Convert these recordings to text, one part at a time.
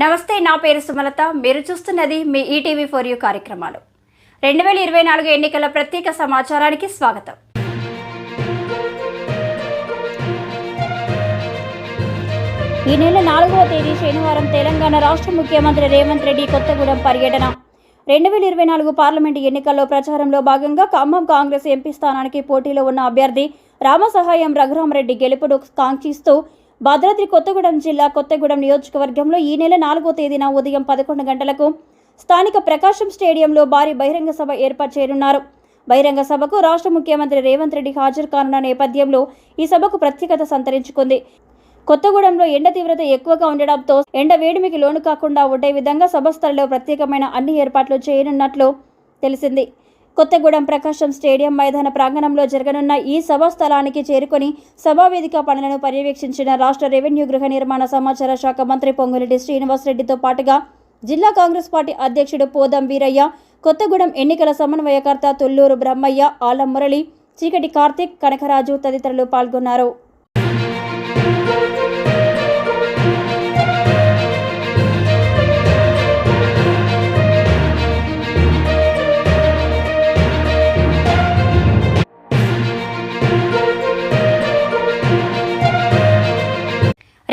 నమస్తే నా పేరు సుమలత. మీరు చూస్తున్నది మీ ఈటీవీ ఫోర్ యూ కార్యక్రమాలు. రెండు వేల ఇరవై నాలుగు ఎన్నికల ప్రత్యేక సమాచారానికి స్వాగతం. ఈ నెల నాలుగవ తేదీ శనివారం తెలంగాణ రాష్ట్ర ముఖ్యమంత్రి రేవంత్ రెడ్డి కొత్తగూడెం పర్యటన. రెండు వేల ఇరవై నాలుగు పార్లమెంటు ఎన్నికల్లో ప్రచారంలో భాగంగా ఖమ్మం కాంగ్రెస్ ఎంపీ స్థానానికి పోటీలో ఉన్న అభ్యర్థి రామసహాయం రఘురామరెడ్డి గెలుపును కాంక్షిస్తూ భద్రాద్రి కొత్తగూడెం జిల్లా కొత్తగూడెం నియోజకవర్గంలో ఈ నెల నాలుగో తేదీన ఉదయం పదకొండు గంటలకు స్థానిక ప్రకాశం స్టేడియంలో భారీ బహిరంగ సభ ఏర్పాటు చేయనున్నారు. బహిరంగ సభకు రాష్ట్ర ముఖ్యమంత్రి రేవంత్ రెడ్డి హాజరు కానున్న నేపథ్యంలో ఈ సభకు ప్రత్యేకత సంతరించుకుంది. కొత్తగూడెంలో ఎండ తీవ్రత ఎక్కువగా ఉండడంతో ఎండ వేడిమికి లోను కాకుండా ఉండే విధంగా సభ స్థలంలో ప్రత్యేకమైన అన్ని ఏర్పాట్లు చేయనున్నట్లు తెలిసింది. కొత్తగూడెం ప్రకాశం స్టేడియం మైదాన ప్రాంగణంలో జరగనున్న ఈ సభా స్థలానికి చేరుకొని సభావేదిక పనులను పర్యవేక్షించిన రాష్ట్ర రెవెన్యూ గృహ నిర్మాణ సమాచార శాఖ మంత్రి పొంగులేటి శ్రీనివాసరెడ్డితో పాటుగా జిల్లా కాంగ్రెస్ పార్టీ అధ్యక్షుడు పోదం వీరయ్య కొత్తగూడెం ఎన్నికల సమన్వయకర్త తుల్లూరు బ్రహ్మయ్య ఆలం మురళి చీకటి కార్తిక్ కనకరాజు తదితరులు పాల్గొన్నారు.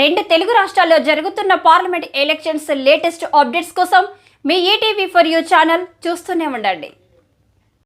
రెండు తెలుగు రాష్ట్రాల్లో జరుగుతున్న పార్లమెంట్ ఎలక్షన్స్ లేటెస్ట్ అప్డేట్స్ కోసం మీ ఈటీవీ ఫర్ యూ ఛానల్ చూస్తూనే ఉండండి.